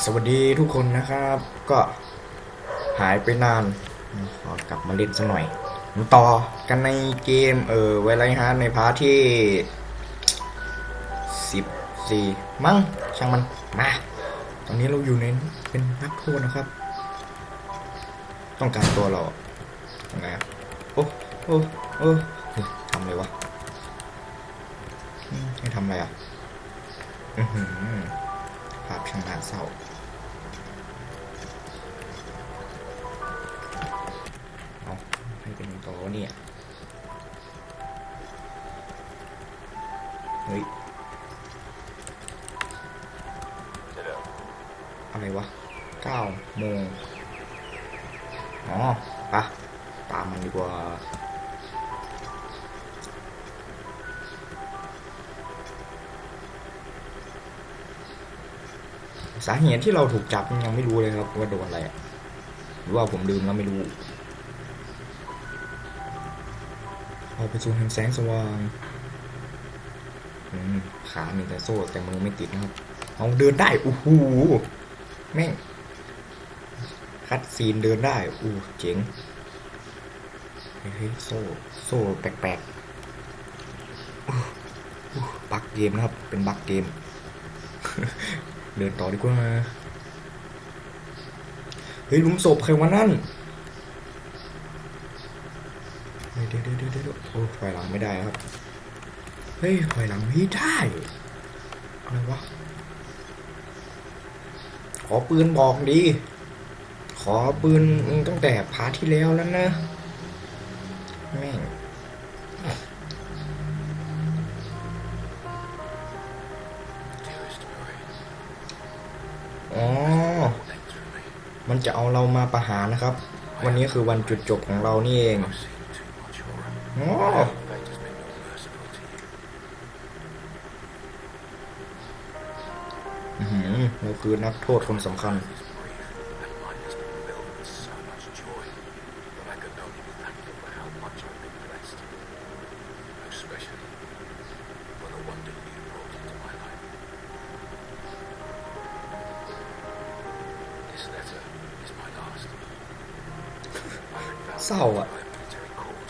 สวัสดีทุกคนนะครับ ก็หายไปนาน ขอกลับมาเล่นสักหน่อยมาต่อกันในเกม เออไวลฮาร์ดในพาร์ทที่สิบสี่มั้งช่างมัน มา ตอนนี้เราอยู่ในเป็นนักโทษนะครับ ต้องการตัวเรายังไงอะโอ้โอ้โอ้ทำอะไรวะให้ทำอะไรอะ อือหือ ภาพช่างน่าเศร้าเอาให้เป็นโตวเนี่ย เฮ้ย อะไรวะเก้าโมงอ๋อปะตามมันดีกว่า สาเหตุที่เราถูกจับยังไม่รู้เลยครับ ว่าโดนอะไรหรือว่าผมลืมแล้วไม่รู้เอาไปสู่แห่งแสงสว่างขามีแต่โซ่แต่มือไม่ติดนะครับ เอาเดินได้โอู้หูแม่ง คัดซีนเดินได้อู้เจ๋งเฮ้ยโซ่โซ่แปลกๆบักเกมนะครับ เป็นบักเกม เดินต่อดีกว่า เฮ้ยหลุมศพใครวะนั่นเฮ้ยเดี๋ยวเดี๋ยวเดี๋ยวเดี๋ยวโอ้ถอยหลังไม่ได้ครับ เฮ้ยถอยหลังไม่ได้ อะไรวะ ขอปืนบอกดี ขอปืนตั้งแต่พาร์ทที่แล้วแล้วนะ แม่ง จะเอาเรามาประหารนะครับ วันนี้คือวันจุดจบของเรานี่เองอ๋ออื้อหือเราคือนักโทษคนสำคัญ ศร้าอะ By a military court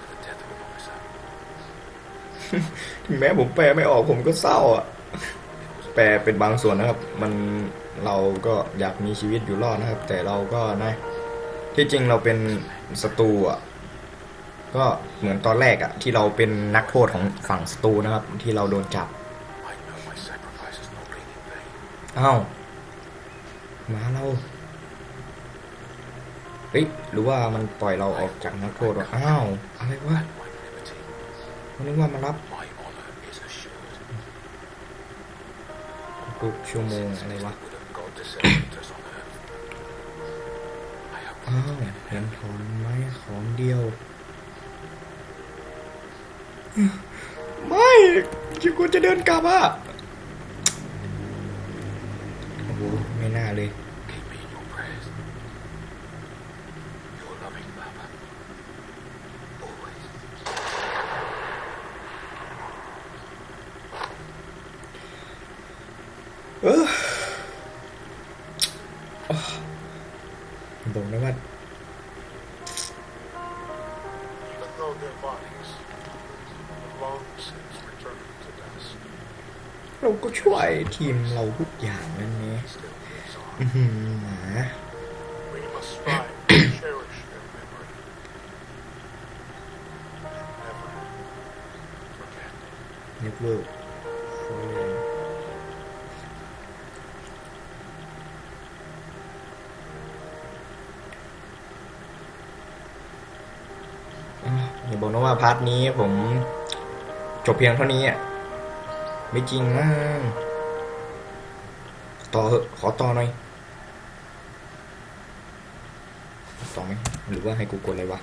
for the death of an officer. ถึงแม้ผมแปลไม่ออกผมก็เศร้าอะแปลเป็นบางส่วนนะครับ มันเราก็อยากมีชีวิตอยู่รอดนะครับ แต่เราก็นะที่จริงเราเป็นศัตรูอะก็เหมือนตอนแรกอะ ที่เราเป็นนักโทษของฝั่งศัตรูนะครับ ที่เราโดนจับ I know my sacrifice has not been in vain. อ้าวมาเรา เฮ้ยหรือว่ามันปล่อยเราออกจากนักโทษวะอ้าวอะไรวะมันนึกว่ามารับทุกชั่วโมงอะไรวะอ้าวเห็นถอนไม้ของเดียว ไม่คิดกูจะเดินกลับอะโอ้โหไม่น่าเลย เออบอกนะว่า even though their bodies have long since returned to dust. เราก็ช่วยทีมเราทุกอย่างนั่นไง Still lives on. อื้อหือหมา We must strive to cherish their memory. Never forget. เน็ตเวิร์ก อย่าบอกนะว่าพาร์ทนี้ผมจบเพียงเท่านี้อะไม่จริงนะต่อเหอะขอต่อหน่อยต่อไหมหรือว่าให้กูกดอะไรวะ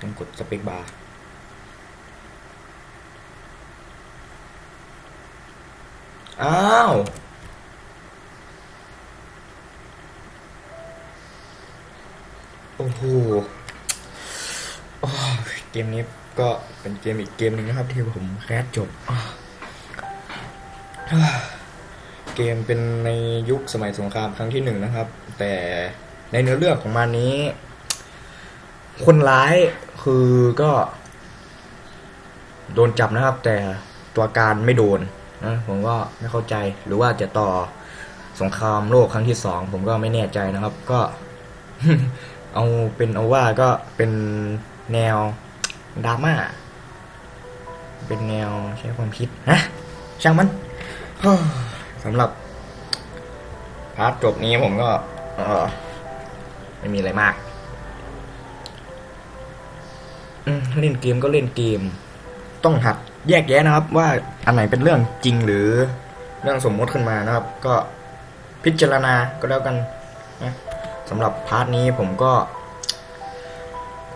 ต้องกดสเปคบาร์อ้าวโอ้โหโอ้ยเก มนี้ก็เป็นเกมอีกเกมหนึ่งนะครับ ที่ผมแคสจบอ่าโอเคเกมเป็นในยุคสมัยสงครามครั้งที่หนึ่งนะครับ แต่ในเนื้อเรื่องของมันนี้ คนร้ายคือก็ โดนจับนะครับ แต่ตัวการไม่โดนนะผมก็ไม่เข้าใจหรือว่าจะต่อสงครามโลกครั้งที่สองผมก็ไม่แน่ใจนะครับ ก็ เอาเป็นเอาว่าก็เป็นแนว ดราม่า เป็นแนวใช้ความคิดนะช่างมันสำหรับพาร์ทจบนี้ผมก็ไม่มีอะไรมากเล่นเกมก็เล่นเกม ต้องหัดแยกแยะนะครับ ว่าอันไหนเป็นเรื่องจริงหรือเรื่องสมมติขึ้นมานะครับ ก็พิจารณาก็แล้วกันนะสำหรับพาร์ทนี้ผมก็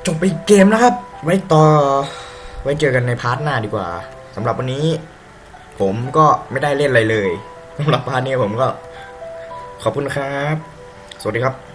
จบไปเกมนะครับ ไว้ต่อไว้เจอกันในพาร์ทหน้าดีกว่าสำหรับวันนี้ ผมก็ไม่ได้เล่นอะไรเลยสำหรับพาร์ทนี้ผมก็ ขอบคุณครับ สวัสดีครับ